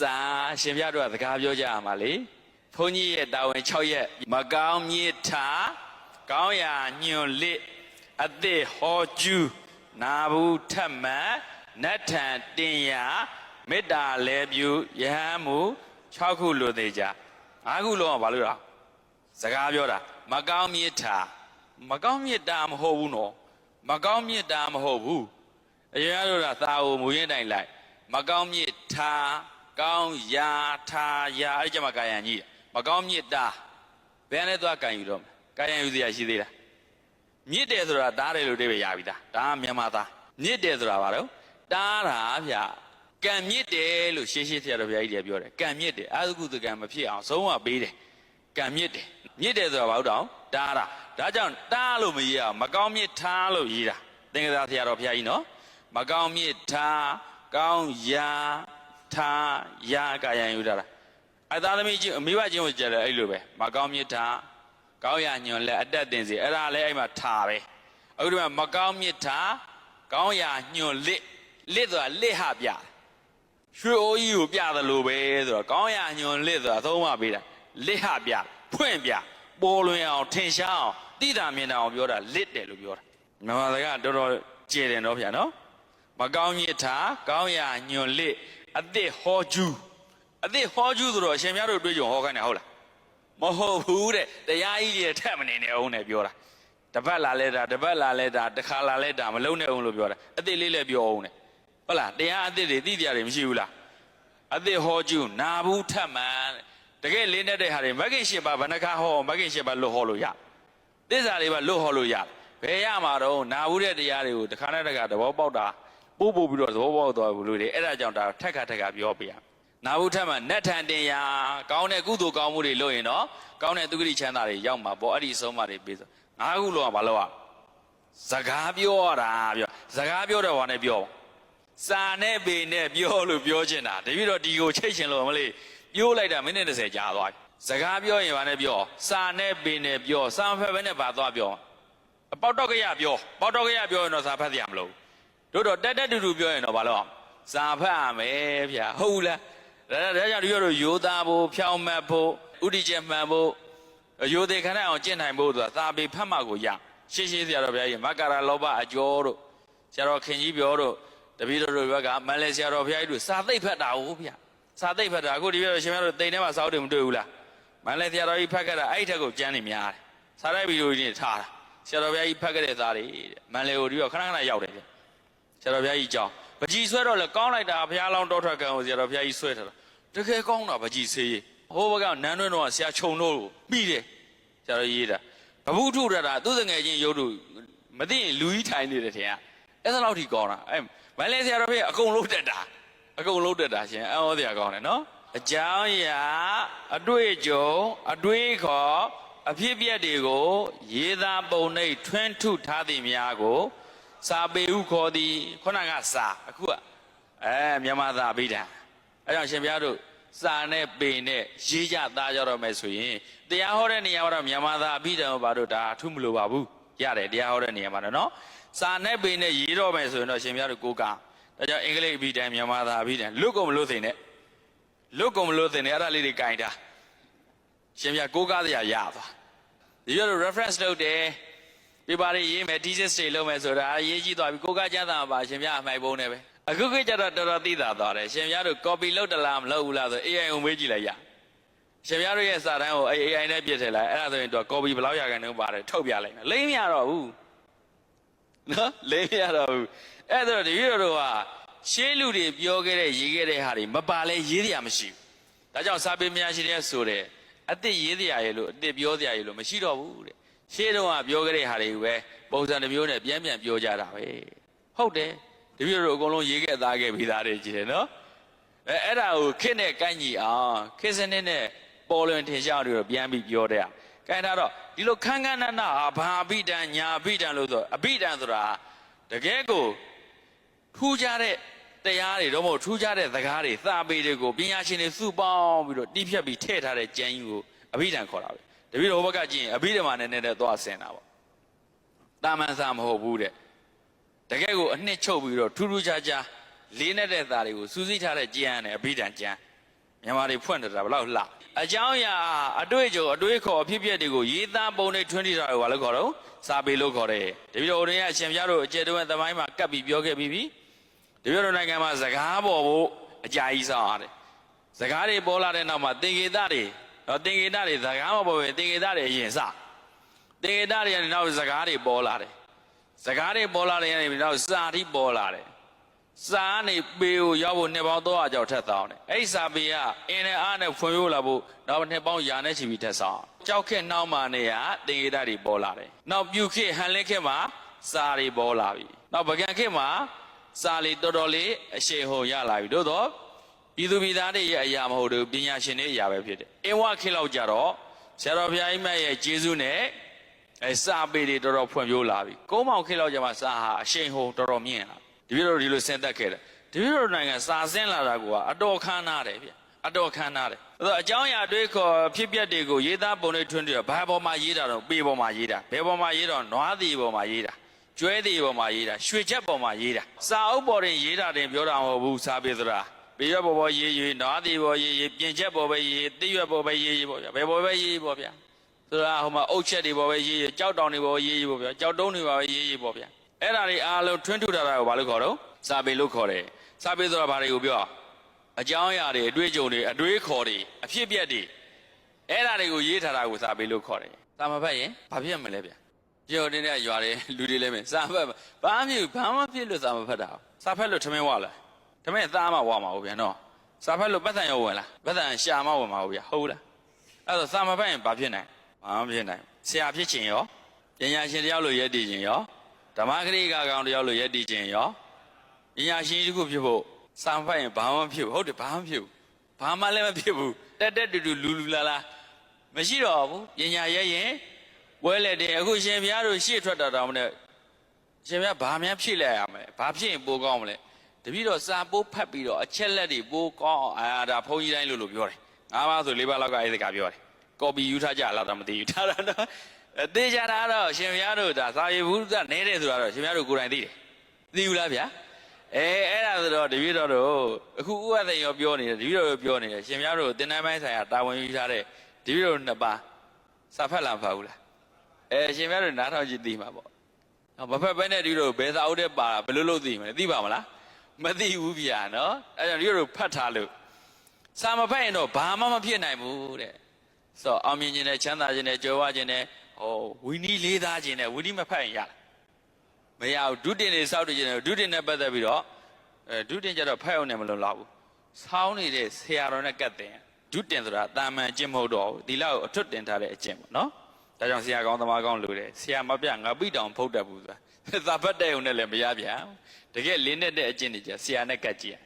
စာရှင်ပြတို့ကစကားပြောကြရမှာလေဘုန်းကြီးရဲ့တာဝန်6ရက်မကောင်းမြစ်ထားကောင်းရာညွန်လစ်အသစ်ဟောကျူးနာဘူးထက်မှန်နတ်ထံတင်ရမေတ္တာလဲပြုယဟန်မူ6ခုလိုသေးကြ5ခုလုံးကဘာလို့လဲစကားပြောတာမကောင်းမြစ်ထားမကောင်းမြစ်တာမဟုတ်ဘူးနော်မကောင်းမြစ်တာမဟုတ်ဘူးအရင်ကတော့သာအိုမူရင်းတိုင်လိုက် မကောင်းမြစ်ထား ကောင်းရာထားရာအဲ့ဒီကျမှကာယံကြီးတယ်မကောင်းမြစ်တာဘယ်နဲ့သွားကံယူတော့မလဲကာယံယူစရာရှိသေးလားမြစ်တယ်ဆိုတာတားတယ်လို့အဓိပ္ပာယ်ရပြီသားဒါကမြန်မာသားမြစ်တယ်ဆိုတာဘာလို့တားတာဗျကံမြစ်တယ်လို့ရှေးရှေးဆရာတော်ဘုရားကြီးတွေပြောတယ်ကံမြစ်တယ်အာဟုတုကံမဖြစ်အောင်ဆုံးမပေးတယ်ကံမြစ်တယ်မြစ်တယ်ဆိုတာဘာလို့တောင်တားတာဒါကြောင့်တားလို့မရေးအောင်မကောင်းမြစ်ထားလို့ရေးတာသင်္ကသာဆရာတော်ဘုရားကြီးနော်မကောင်းမြစ်ထားကောင်းရာ ထားရာကာယံယူတာလားအသားသမီးချင်းအမိဘချင်းကိုကြတယ်အဲ့လိုပဲမကောင်းမြစ်ထားကောင်းရာညွန်လဲအတက်တင်စီအဲ့ဒါလည်းအဲ့မှာထားပဲအခုဒီမှာမကောင်းမြစ်ထားကောင်းရာညွန်လစ်လစ်ဆိုတာလစ်ဟပြရွှေအိုးကြီးကိုပြတယ်လို့ပဲဆိုတော့ကောင်းရာညွန်လစ်ဆိုတာသုံးမပေးတာလစ်ဟပြဖွင့်ပြပေါ်လွင်အောင်ထင်ရှားအောင်တိတာမြင်တာအောင်ပြောတာလစ်တယ်လို့ပြောတာမြန်မာစကားတော်တော်ကျယ်တယ်တော့ဗျာနော်မကောင်းမြစ်ထားကောင်းရာညွန်လစ် အသစ်ဟောကျူးအသစ်ဟောကျူးဆိုတော့အရှင်များတို့တွေ့ကြုံဟောခိုင်းတယ်ဟုတ်လားမဟုတ်ဘူးတဲ့တရားကြီးတွေထက်မနေနဲ့အောင်နဲ့ပြောတာတပတ်လာလဲတာတပတ်လာလဲတာတစ်ခါလာလဲတာမလုံးနဲ့အောင်လို့ပြောတာအသစ်လေးလည်းပြောအောင်နဲ့ဟုတ်လားတရားအသစ်တွေသိတရားတွေမရှိဘူးလားအသစ်ဟောကျူးနာဘူးထက်မှန်တကယ်လင်းတဲ့ဟာတွေမဂ္ဂင်၈ပါးဘဏ္ဍခါဟောမဂ္ဂင်၈ပါးလွတ်ဟောလို့ရသစ္စာလေးပါလွတ်ဟောလို့ရတယ်ဘယ်ရမှာတော့နာဘူးတဲ့တရားတွေကိုတစ်ခါနဲ့တစ်ခါသဘောပေါက်တာ ပို့ပို့ပြီးတော့သဘောပေါက်သွားဘူးလို့လေအဲ့ဒါကြောင့်ဒါထက်ခါထက်ခါပြောပြရမယ်နာဘူးထက်မှနတ်ထန်တင်ရာကောင်းတဲ့ကုသိုလ်ကောင်းမှုတွေလုပ်ရင်တော့ကောင်းတဲ့သူဂတိချမ်းသာတွေရောက်မှာပေါ့အဲ့ဒီဆုံးမတွေပေးဆိုငါးခုလုံးကဘာလို့อ่ะစကားပြောရတာပြောစကားပြောတော့ဘာနဲ့ပြောစာနဲ့ပေနဲ့ပြောလို့ပြောချင်တာတပည့်တော့ဒီကိုချိတ်ချင်လို့မလေးပြောလိုက်တာမိနစ်30ကြာသွားပြီစကားပြောရင်ဘာနဲ့ပြောစာနဲ့ပေနဲ့ပြောစာမဖက်ဘဲနဲ့ဘာသွားပြောအပေါက်တော့ကရပြောပေါက်တော့ကရပြောရင်တော့စာဖတ်ရမလို့ တို့တော့တက်တက်တူတူပြောရင်တော့ဘာလို့အောင်စာဖတ်ရမယ်ဗျာဟုတ်လားဒါဒါကြောင့်ဒီလိုရိုးသားဖို့ဖြောင်းမတ်ဖို့ဥဒိချက်မှန်ဖို့ရိုသေခဏအောင်ကျင့်နိုင်ဖို့ဆိုတာသာပေဖတ်မှကိုရရှင်းရှင်းဆရာတော်ဘုရားကြီးမက္ကရာလောဘအကျော်တို့ဆရာတော်ခင်ကြီးပြောတို့တပည့်တော်တို့ဘက်ကမလဲဆရာတော်ဘုရားကြီးတို့စာသိပ်ဖတ်တာဟုတ်ဗျာစာသိပ်ဖတ်တာအခုဒီပြောရှင်များတို့တိမ်ထဲမှာစာအုပ်တွေမတွေ့ဘူးလားမလဲဆရာတော်ကြီးဖတ်ခဲ့တာအဲ့ဒီထက်ကိုကျမ်းနေများတယ်စာရိုက်ဗီဒီယိုကြီးနဲ့ထားတာဆရာတော်ဘုရားကြီးဖတ်ခဲ့တဲ့သားတွေတဲ့မန်လေကိုဒီတော့ခဏခဏရောက်တယ်ဗျ ဆရာတော်ဘုရားကြီးကြောင်းပကြီးဆွဲတော့လေကောင်းလိုက်တာဘုရားလောင်းတော်ထွက်ကံကိုဆရာတော်ဘုရားကြီးဆွဲထားတာတကယ်ကောင်းတာပကြီးဆေးကြီးဟိုဘက်ကနန်းတွင်းတော့ဆရာခြုံတို့ကိုပြီးတယ်ဆရာတော်ရေးတာဘဘူးထုထတာသူ့တငယ်ချင်းရုပ်တို့မသိရင်လူကြီးထိုင်နေတယ်ထင်ကအဲ့ဒါလောက်ထိကောင်းတာအဲ့မန်လေဆရာတော်ဘုရားအကုန်လုံးတက်တာအကုန်လုံးတက်တာရှင်အံ့ဩစရာကောင်းတယ်နော်အကြောင်းအရာအတွေ့အကြုံအတွေးခေါ်အဖြစ်အပျက်တွေကို ရေးသားပုံနှိပ်ထွန်းထုထားသည်များကို စာပေဟုခေါ်သည်ခုနကစာအခုကအဲမြန်မာသာအဘိဓမ္မာအဲကြောင့်ရှင်ဘုရားတို့စာနဲ့ပေနဲ့ရေးကြသားကြတော့မယ်ဆိုရင်တရားဟောတဲ့နေရာမှာတော့မြန်မာသာအဘိဓမ္မာဘာတို့ဒါအထုမလို့ပါဘူးရတယ်တရားဟောတဲ့နေရာမှာတော့နော်စာနဲ့ပေနဲ့ရေးတော့မယ်ဆိုရင်တော့ရှင်ဘုရားတို့ကိုးကားဒါကြောင့်အင်္ဂလိပ်အဘိဓမ္မာမြန်မာသာအဘိဓမ္မာလွတ်ကုန်မလို့သိနဲ့လွတ်ကုန်မလို့သိနဲ့အဲ့ဒါလေးတွေကင်တာရှင်ဘုရားကိုးကားတရားရသွားဒီလို reference လုပ်တယ် ပြပါလေးရေးမယ် thesis တွေလုပ်မယ်ဆိုတာရေးကြည့်သွားပြီကိုကကျမ်းသာမှာပါရှင်ပြအမှိုက်ပုံးနေပဲအခုခေတ်ကျတော့တော်တော်သိတာသွားတယ်ရှင်ပြတို့ copy လုပ်တလားမလုပ်ဘူးလားဆို AI ကိုမေးကြည့်လိုက်ရရှင်ပြတို့ရဲ့စာတမ်းကို AI နဲ့ပြည့်ထည့်လိုက်အဲ့ဒါဆိုရင်တော့ copy ဘယ်လောက်ရခိုင်နှုန်းပါတယ်ထုတ်ပြလိုက်မယ်လိမ့်မရတော့ဘူးနော်လိမ့်မရတော့ဘူးအဲ့ဒါတော့ဒီလိုတော့ကရှေးလူတွေပြောခဲ့တဲ့ရေးခဲ့တဲ့ဟာတွေမပါလဲရေးရမရှိဘူးဒါကြောင့်စာပေများရှိတဲ့ဆိုတဲ့အစ်စ်ရေးစရာရေလို့အစ်စ်ပြောစရာရေလို့မရှိတော့ဘူးတဲ့ ရှေးတုန်းကပြောကြတဲ့ဟာတွေကိုပဲပုံစံတစ်မျိုးနဲ့ပြန်ပြန်ပြောကြတာပဲဟုတ်တယ်တပည့်တို့အကုန်လုံးရေးခဲ့သားခဲ့ပြီးသားတွေကြည့်တယ်နော်အဲအဲ့ဒါကိုခစ်နဲ့ကန့်ညီအောင်ခစ်စနစ်နဲ့ပေါ်လွင်ထင်ရှားတွေတော့ပြန်ပြီးပြောတဲ့ဟာကဲဒါတော့ဒီလိုခန်းခန်းနာနာဟာဘာအဘိဓမ္ညာအဘိဓမ္လို့ဆိုအဘိဓမ္ဆိုတာတကယ်ကိုထူးခြားတဲ့တရားတွေတော့မဟုတ်ထူးခြားတဲ့သကားတွေသာပေတွေကိုပညာရှင်တွေစုပေါင်းပြီးတော့တီးဖြတ်ပြီးထည့်ထားတဲ့ကျမ်းကြီးကိုအဘိဓမ္ခေါ်တာပဲ တပည့်တော်ဘက်ကကြည့်ရင်အဘိဓမ္မာနဲ့နဲ့သွားဆင်တာပေါ့တာမန်စာမဟုတ်ဘူးတဲ့တကယ်ကိုအနှစ်ချုပ်ပြီးတော့ထူးထူးခြားခြားလေးနဲ့တဲ့သားတွေကိုစူးစိထားတဲ့ကျမ်းနဲ့အဘိဓမ္ကျမ်းမြန်မာတွေဖွင့်တယ်တာဘယ်လောက်လှအကြောင်းအရာအတွေ့အကြုံအတွေ့အခေါ်အဖြစ်အပျက်တွေကိုရေးသားပုံနဲ့ထွန်းတီတာတွေဘာလို့ခေါ်တော့စာပေလို့ခေါ်တယ်တပည့်တော်တို့ရဲ့အရှင်ပြတို့အကျယ်တဝဲသမိုင်းမှာကပ်ပြီးပြောခဲ့ပြီးပြီတပည့်တော်နိုင်ငံမှာစကားပေါ်ဖို့အကြာကြီးဆောင်ရတယ်စကားတွေပေါ်လာတဲ့နောက်မှာသင်္ကေတတွေ တော့သင်္ကေတတွေစကားမပေါ်ပဲသင်္ကေတတွေအရင်စသင်္ကေတတွေကနေနောက်စကားတွေပေါ်လာတယ်စကားတွေပေါ်လာတဲ့ကနေနောက်စာတိပေါ်လာတယ်စာကနေပေကိုရောက်ဖို့နှစ်ပေါင်း300ကျော်ထက်ဆောင်တယ်အဲ့ဒီစာပေကအင်းနဲ့အားနဲ့ဖွံ့ဖြိုးလာဖို့နောက်နှစ်ပေါင်းရာနဲ့ချီပြီးထက်ဆောင်ကြောက်ခက်နှောင်းမာနေရတင်ရတာတွေပေါ်လာတယ်နောက်ပြုခေတ်ဟန်လက်ခေတ်မှာစာတွေပေါ်လာပြီနောက်ပကံခေတ်မှာစာလေးတော်တော်လေးအရှိန်ဟုန်ရလာပြီတို့တော့ ပြည်သူပြည်သားတွေရဲ့အရာမဟုတ်ဘူးပညာရှင်တွေအရာပဲဖြစ်တယ်အင်းဝခေတ်လောက်ကြတော့ဆရာတော်ဘုရားကြီးမြတ်ရဲ့ကျေးဇူးနဲ့အဲစာပေတွေတော်တော်ဖွံ့ဖြိုးလာပြီကုန်းမောင်ခေတ်လောက်ကြမှာစာဟာအရှိန်ဟုန်တော်တော်မြင့်လာပြီတပည့်တော်ဒီလိုဆင်းသက်ခဲ့တယ်တပည့်တော်နိုင်ငံစာဆင်းလာတာကအတော်ခမ်းနားတယ်ဗျအတော်ခမ်းနားတယ်အဲ့တော့အကြောင်းအရာတွေးခေါ်ဖြစ်ပျက်တွေကိုရေးသားပုံတွေထွန်းတယ်ဘာပေါ်မှာရေးတာတော့ပေပေါ်မှာရေးတာဘယ်ပေါ်မှာရေးတော့နွားသေးပေါ်မှာရေးတာကျွဲသေးပေါ်မှာရေးတာရွှေချက်ပေါ်မှာရေးတာစာအုပ်ပေါ်တင်ရေးတာတင်ပြောတာမဟုတ်ဘူးစာပေဆိုတာ ပေရွက်ပေါ်ပေါ်ရေးရေးနွားသေးပေါ်ရေးရေးပြင်ချက်ပေါ်ပဲရေးရေးတိရွက်ပေါ်ပဲရေးရေးပေါ့ဗျာဘယ်ပေါ်ပဲရေးရေးပေါ့ဗျာဆိုတာဟိုမှာအုတ်ချက်တွေပေါ်ပဲရေးရေးကြောက်တောင်တွေပေါ်ရေးရေးပေါ့ဗျာကြောက်တုံးတွေပေါ်ပဲရေးရေးပေါ့ဗျာအဲ့ဒါတွေအားလုံးထွန်းထူထားတာကိုဘာလို့ခေါ်တော့စာပေလို့ခေါ်တယ်စာပေဆိုတာဘာတွေကိုပြောအကြောင်းအရာတွေအတွေ့အကြုံတွေအတွေးခေါ်တွေအဖြစ်အပျက်တွေအဲ့ဒါတွေကိုရေးထားတာကိုစာပေလို့ခေါ်တယ်စာမဖတ်ရင်ဘာဖြစ်မလဲဗျပြောနေတဲ့ရွာတွေလူတွေလည်းမင်းစာဖတ်ဘာမှမဖြစ်ဘူးဘာမှဖြစ်လို့စာမဖတ်တာစာဖတ်လို့ထမင်းဝလား ထမင်းသားမှဝမှာဟုတ်ဗျာနော်စာဖတ်လို့ပတ်စံရောဝင်လားပတ်စံရှာမဝင်မှာဟုတ်ဗျာဟုတ်လားအဲ့တော့စာမဖတ်ရင်ဘာဖြစ်နိုင်ဘာမှမဖြစ်နိုင်ဆရာဖြစ်ချင်ရောပညာရှင်တယောက်လိုရည်တည်ခြင်းရောဓမ္မဂရိကကောင်တယောက်လိုယက်တည်ခြင်းရောပညာရှိတစ်ခုဖြစ်ဖို့စံဖတ်ရင်ဘာမှမဖြစ်ဘူးဟုတ်တယ်ဘာမှမဖြစ်ဘူးဘာမှလည်းမဖြစ်ဘူးတက်တက်တူတူလူလူလာလာမရှိတော့ဘူးပညာရဲ့ရင်ဝဲလက်တယ်အခုရှင်ဘုရားတို့ရှေ့ထွက်တာတောင်မနဲ့ရှင်ဘုရားဘာများဖြစ်လဲရမလဲဘာဖြစ်ရင်ပိုကောင်းမလဲ တပည့်တော်စာပိုးဖတ်ပြီးတော့အချက်လက်တွေပိုကောင်းအောင်အာဒါဘုန်းကြီးတိုင်းလို့လို့ပြောတယ်ငါးပါးဆိုလေးပါးလောက်ကအဲ့ဒီကပြောတယ်ကော်ပီယူထားကြလားတော့မသိဘူးထားတာတော့အသေးချာတာတော့ရှင်ဘုရားတို့ဒါသာယေဘူးသနဲတယ်ဆိုတာတော့ရှင်ဘုရားတို့ကိုယ်တိုင်သိတယ်သိဘူးလားဗျာအဲအဲ့ဒါဆိုတော့တပည့်တော်တို့အခုဥပဒေရောပြောနေတယ်တပည့်တော်တို့ပြောနေတယ်ရှင်ဘုရားတို့တင်တိုင်းပိုင်းဆိုင်ရာတာဝန်ယူထားတဲ့တပည့်တော်တို့နှစ်ပါးစာဖတ်လားမဖတ်ဘူးလားအဲရှင်ဘုရားတို့နားထောင်ကြည့်သိမှာပေါ့ဟောမဖတ်ဘဲနဲ့တပည့်တော်တို့ဘယ်စာအုပ်တဲ့ပါတာဘယ်လိုလုပ်သိမလဲသိပါမလား မသိဘူးဗျာနော်အဲကြောင့်တပည့်တော်တို့ဖတ်ထားလို့စာမဖတ်ရင်တော့ဘာမှမဖြစ်နိုင်ဘူးတဲ့ဆိုတော့အောင်မြင်ခြင်းနဲ့ချမ်းသာခြင်းနဲ့ကြွယ်ဝခြင်းနဲ့ဟောဝီနီးလေးသားခြင်းနဲ့ဝီနီးမဖတ်ရင်ရလားမရဘူးဒုတင်တွေစောက်တည်ခြင်းနဲ့ဒုတင်နဲ့ပတ်သက်ပြီးတော့အဲဒုတင်ကြတော့ဖတ်အောင်နဲ့မလုံလောက်ဘူးဆောင်းနေတဲ့ဆရာတော်နဲ့ကတ်တင်ဒုတင်ဆိုတာတာမန်အကျင့်မဟုတ်တော့ဘူးဒီလောက်ကိုအထွတ်တင်ထားတဲ့အကျင့်ပေါ့နော်ဒါကြောင့်ဆရာကောင်းသမားကောင်းလို့တယ်ဆရာမပြငါပိတောင်ဖုတ်တတ်ဘူးဆိုတာ သာဖတ်တဲ့ုံနဲ့လည်းမရပြန်ဘူးတကယ်လင်းတဲ့အကျင့်တွေကြဆရာနဲ့ကတ်ကြည့်ရ